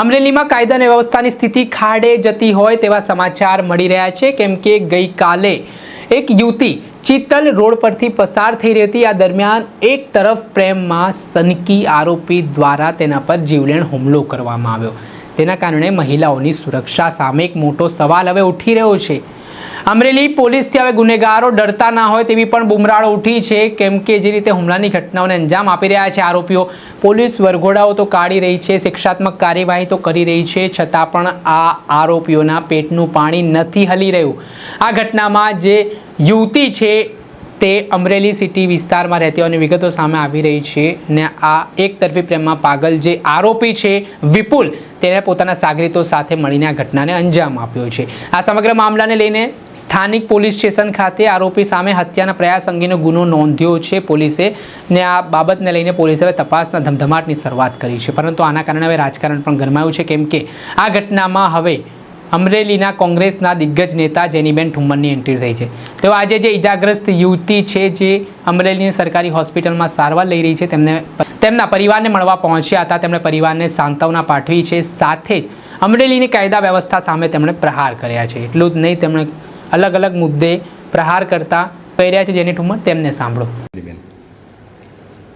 અમરેલીમાં કાયદા અને વ્યવસ્થાની સ્થિતિ ખાડે જતી હોય તેવા સમાચાર મળી રહ્યા છે. કેમ કે ગઈકાલે એક યુવતી ચિત્તલ રોડ પરથી પસાર થઈ રહી હતી. આ દરમિયાન એક તરફ પ્રેમમાં સનકી આરોપી દ્વારા તેના પર જીવલેણ હુમલો કરવામાં આવ્યો. તેના કારણે મહિલાઓની સુરક્ષા સામે એક મોટો સવાલ હવે ઉઠી રહ્યો છે. અમરેલી પોલીસથી હવે ગુનેગારો ડરતા ના હોય તેવી પણ બુમરાળ ઉઠી છે. કેમ કે જે રીતે હુમલાની ઘટનાઓને અંજામ આપી રહ્યા છે આરોપીઓ. પોલીસ વરઘોડાઓ તો કાઢી રહી છે, શિક્ષાત્મક કાર્યવાહી તો કરી રહી છે, છતાં પણ આ આરોપીઓના પેટનું પાણી નથી હલી રહ્યું. આ ઘટનામાં જે યુવતી છે તે અમરેલી સિટી વિસ્તારમાં રહેતી હોવાની વિગતો સામે આવી રહી છે ને આ એક તરફી પ્રેમમાં પાગલ જે આરોપી છે વિપુલ તેણે પોતાના સાગરીતો સાથે મળીને આ ઘટનાને અંજામ આપ્યો છે. આ સમગ્ર મામલાને લઈને સ્થાનિક પોલીસ સ્ટેશન ખાતે આરોપી સામે હત્યાના પ્રયાસ અંગેનો ગુનો નોંધ્યો છે. પોલીસે ને આ બાબતને લઈને પોલીસે હવે તપાસના ધમધમાટની શરૂઆત કરી છે. પરંતુ આના કારણે હવે રાજકારણ પણ ગરમાયું છે. કેમ કે આ ઘટનામાં હવે અમરેલીના કોંગ્રેસના દિગ્ગજ નેતા જેનીબેન ઠુમ્મરની એન્ટ્રી થઈ છે. તેઓ આજે જે ઇજાગ્રસ્ત યુવતી છે જે અમરેલીની સરકારી હોસ્પિટલમાં સારવાર લઈ રહી છે, તેમને તેમના પરિવારને મળવા પહોંચ્યા હતા. તેમણે પરિવારને સાંત્વના પાઠવી છે. સાથે જ અમરેલીની કાયદા વ્યવસ્થા સામે તેમણે પ્રહાર કર્યા છે. એટલું જ નહીં, તેમણે અલગ અલગ મુદ્દે પ્રહાર કરતા કર્યા છે. જેની ઠુમ્મર તેમને સાંભળો.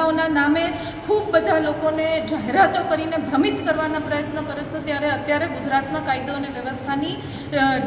મહિલાઓના નામે ખૂબ બધા લોકોને જાહેરાતો કરીને ભ્રમિત કરવાના પ્રયત્ન કરે છે, ત્યારે અત્યારે ગુજરાતમાં કાયદો અને વ્યવસ્થાની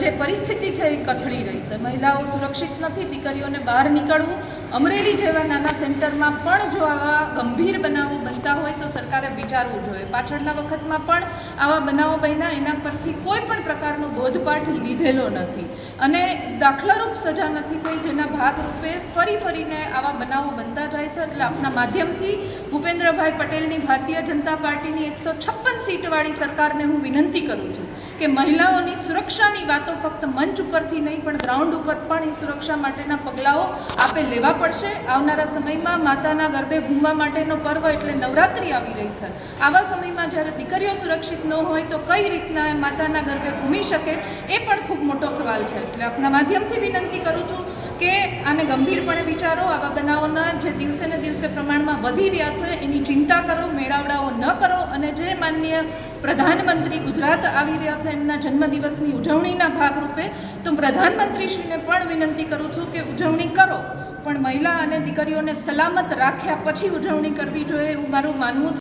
જે પરિસ્થિતિ છે એ કથળી રહી છે. મહિલાઓ સુરક્ષિત નથી, દીકરીઓને બહાર નીકળવું અમરેલી જેવા નાના સેન્ટરમાં પણ જો આવા ગંભીર બનાવો બનતા હોય તો સરકારે વિચારવું જોઈએ. પાછળના વખતમાં પણ આવા બનાવો બન્યા, એના પરથી કોઈ પણ પ્રકારનો બોધપાઠ લીધેલો નથી. અને દાખલારૂપ સજા નથી થઈ, જેના ભાગરૂપે ફરી ફરીને આવા બનાવો બનતા જાય છે. એટલે આપના માધ્યમથી ભૂપેન્દ્રભાઈ પટેલની ભારતીય જનતા પાર્ટીની એકસો છપ્પન સીટવાળી સરકારને હું વિનંતી કરું છું કે મહિલાઓની સુરક્ષાની વાતો ફક્ત મંચ ઉપરથી નહીં, પણ ગ્રાઉન્ડ ઉપર પણ એ સુરક્ષા માટેના પગલાઓ આપે લેવા પડશે. આવનારા સમયમાં માતાના ગર્ભે ઘૂમવા માટેનો પર્વ એટલે નવરાત્રિ આવી રહી છે. આવા સમયમાં જ્યારે દીકરીઓ સુરક્ષિત ન હોય તો કઈ રીતના માતાના ગર્ભે ઘૂમી શકે? એ પણ ખૂબ મોટો સવાલ છે. એટલે આપના માધ્યમથી વિનંતી કરું છું કે આને ગંભીરપણે વિચારો, આવા બનાવોના જે દિવસે ને દિવસે પ્રમાણમાં વધી રહ્યા છે, એની ચિંતા કરો, મેળાવડાઓ ન કરો અને જે માનનીય પ્રધાનમંત્રી ગુજરાત આવી રહ્યા છે, એમના જન્મદિવસની ઉજવણીના ભાગરૂપે, તો પ્રધાનમંત્રીશ્રીને પણ વિનંતી કરું છું કે ઉજવણી કરો. પણ મહિલા અને દીકરીઓને સલામત રાખ્યા પછી ઉજવણી કરવી જોઈએ એવું મારું માનવું છે.